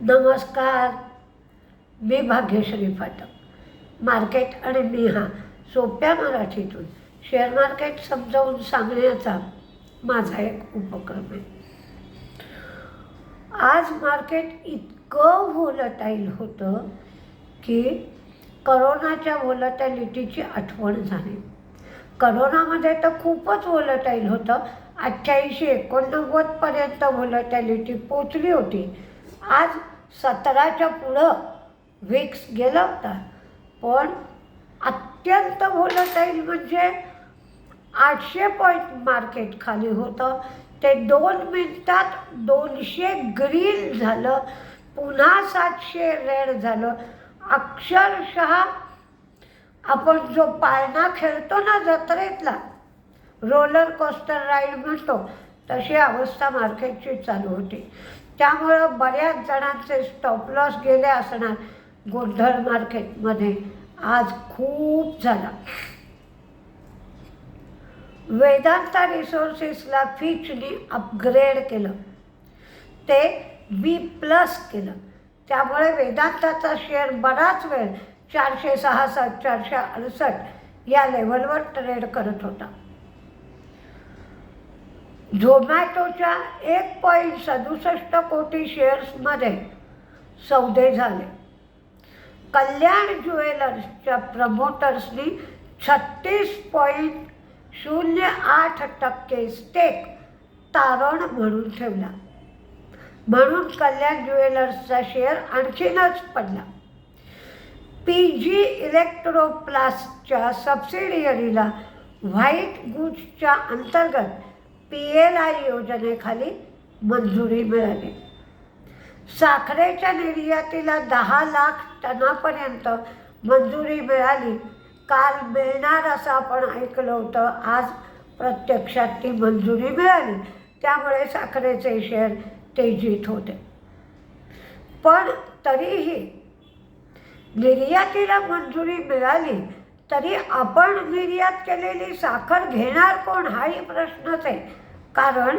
नमस्कार. मी भाग्यश्री फाटक मार्केट आणि मी हा सोप्या मराठीतून शेअर मार्केट समजावून सांगण्याचा माझा एक उपक्रम आहे. आज मार्केट इतकं व्होलटाईल होतं की करोनाच्या व्होलटॅलिटीची आठवण झाली. करोनामध्ये तर खूपच व्होलटाईल होतं. अठ्ठ्याऐंशी एकोणनव्वदपर्यंत व्होलटॅलिटी पोचली होती. आज सतराच्या पुढं विक्स गेला होता. पण अत्यंत व्होलटाईल म्हणजे आठशे पॉईंट मार्केट खाली होतं. ते दोन मिनटात दोनशे ग्रीन झालं. पुन्हा सातशे रेड झालं. अक्षरशः आपण जो पाळणा खेळतो ना जत्रेतला रोलर कोस्टर राईड म्हणतो तशी अवस्था मार्केटची चालू होती. त्यामुळं बऱ्याच जणांचे स्टॉप लॉस गेले असणार गोंधळ मार्केटमध्ये आज खूप झाला. वेदांता रिसोर्सेसला फिचनी अपग्रेड केलं. ते बी प्लस केलं. त्यामुळे वेदांताचा शेअर बराच वेळ चारशे सहासष्ट चारशे अडुसष्ट या लेवलवर ट्रेड करत होता. झोमॅटोच्या एक पॉईंट सदुसष्ट कोटी शेअर्समध्ये सौदे झाले. कल्याण ज्वेलर्सच्या प्रमोटर्सनी छत्तीस पॉईंट शून्य आठ टक्के स्टेक तारण म्हणून ठेवला. म्हणून कल्याण ज्वेलर्सचा शेअर आणखीनच पडला. पी जी इलेक्ट्रोप्लास्टच्या सबसिडियरीला व्हाईट गुड्सच्या अंतर्गत पी एल आय योजनेखाली मंजुरी मिळाली. साखरेच्या निर्यातीला दहा लाख टनापर्यंत मंजुरी मिळाली. काल मिळणार असं आपण ऐकलं होतं. आज प्रत्यक्षात ती मंजुरी मिळाली. त्यामुळे साखरेचे शेअर तेजीत होते. पण तरीही निर्यातीला मंजुरी मिळाली तरी आपण निर्यात केलेली साखर घेणार कोण? हाही प्रश्नच आहे. कारण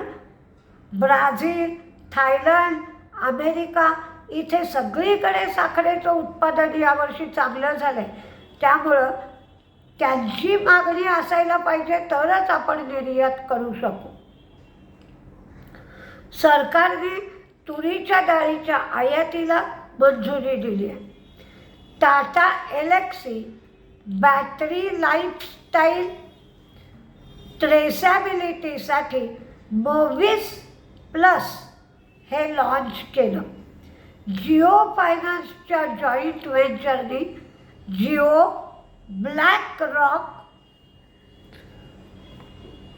ब्राझील थायलंड अमेरिका इथे सगळीकडे साखरेचं उत्पादन यावर्षी चांगलं झालं आहे त्यामुळं त्यांची मागणी असायला पाहिजे तरच आपण निर्यात करू शकू. सरकारने तुरीच्या डाळीच्या आयातीला मंजुरी दिली आहे. टाटा एलेक्सी बॅटरी लाईफस्टाईल ट्रेसॅबिलिटीसाठी मोविस प्लस हे लॉन्च केलं. जिओ फायनान्सच्या जॉईंट व्हेंचरनी जिओ ब्लॅक रॉक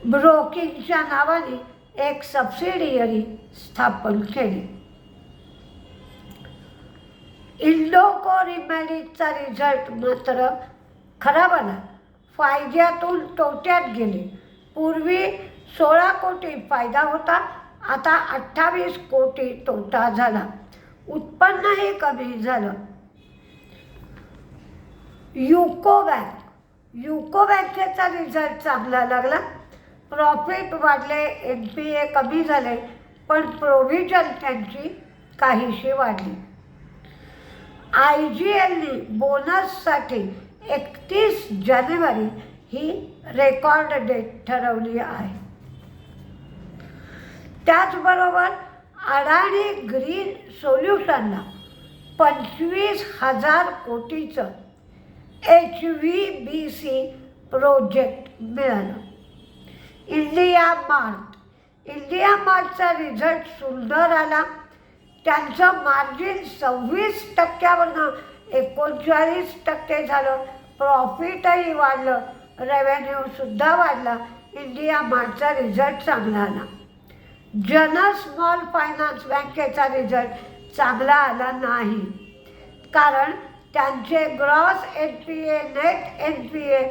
ब्रोकिंगच्या नावाने एक सबसिडियरी स्थापन केली. इंडोको रिमॅडीचा रिझल्ट मात्र खराब आला फायद्यातून तोट्यात गेले. पूर्वी सोळा कोटी फायदा होता आता अठ्ठावीस कोटी तोटा झाला. उत्पन्नही कमी झालं. UCO bank. युको बँकेचा रिझल्ट चांगला लागला. प्रॉफिट वाढले एन पी ए कमी झाले पण प्रोव्हिजन त्यांची काहीशी वाढली. आय जी एलनी बोनससाठी एकतीस जानेवारी ही रेकॉर्ड डेट ठरवली आहे. त्याचबरोबर अडाणी ग्रीन सोल्युशनला पंचवीस हजार कोटीचं H V B C project मिळालं. India mart. इंडिया मार्टचा रिझल्ट सुंदर आला. त्यांचं मार्जिन सव्वीस टक्क्यावरनं एकोणचाळीस टक्के झालं. प्रॉफिटही वाढलं. रेव्हेन्यूसुद्धा वाढला. इंडिया मार्टचा रिझल्ट चांगला आला. जन स्मॉल फायनान्स बँकेचा रिझल्ट चांगला आला नाही. कारण त्यांचे gross N P A net N P A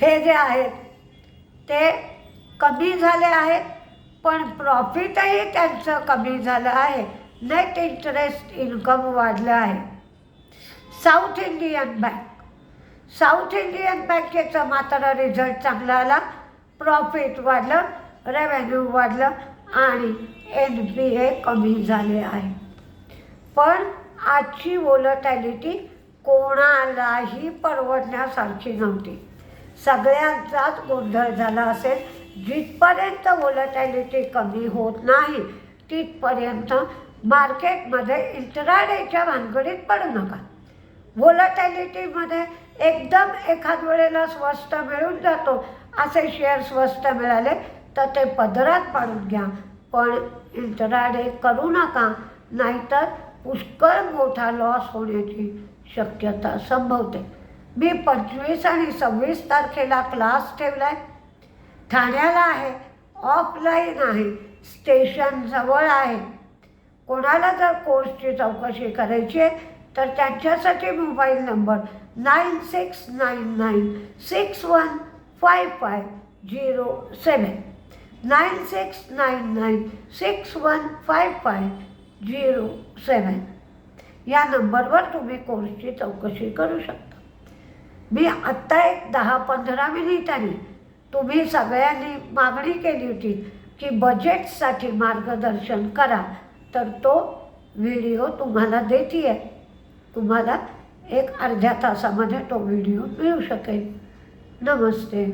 हे जे आहेत ते कमी झाले आहेत. पण प्रॉफिटही त्यांचं कमी झालं आहे. नेट इंटरेस्ट इन्कम वाढलं आहे. South Indian Bank South Indian बँकेचा मात्र रिझल्ट चांगला आला. प्रॉफिट वाढलं रेव्हेन्यू वाढलं आणि एन पी ए कमी झाले आहे. पण आजची वोलटॅलिटी कोणालाही परवडण्यासारखी नव्हती. सगळ्यांचाच गोंधळ झाला असेल. जिथपर्यंत वोलटॅलिटी कमी होत नाही तिथपर्यंत मार्केटमध्ये इंटराडेच्या भानगडीत पडू नका. व्होलटॅलिटीमध्ये एकदम एखाद वेळेला स्वस्त मिळून जातो. असे शेअर स्वस्त मिळाले तर ते पदरात पाडून घ्या. पण इंटराडे करू नका. नाहीतर पुष्कळ मोठा लॉस होण्याची शक्यता संभवते. मी पंचवीस आणि सव्वीस तारखेला क्लास ठेवला आहे ठाण्याला आहे. ऑफलाईन आहे. स्टेशनजवळ आहे. कोणाला जर कोर्सची चौकशी करायची आहे तर त्यांच्यासाठी mobile number nine six nine nine six one five five zero seven nine six nine nine six one five five zero seven या नंबरवर तुम्ही कोर्सची चौकशी करू शकता. मी आत्ता एक दहा पंधरा मिनिटांनी तुम्ही सगळ्यांनी मागणी केली होती की बजेटसाठी मार्गदर्शन करा. तर तो व्हिडिओ तुम्हाला देते आहे तुम्हाला एक अर्ध्या तासामध्ये तो व्हिडिओ मिळू शकेल. नमस्ते.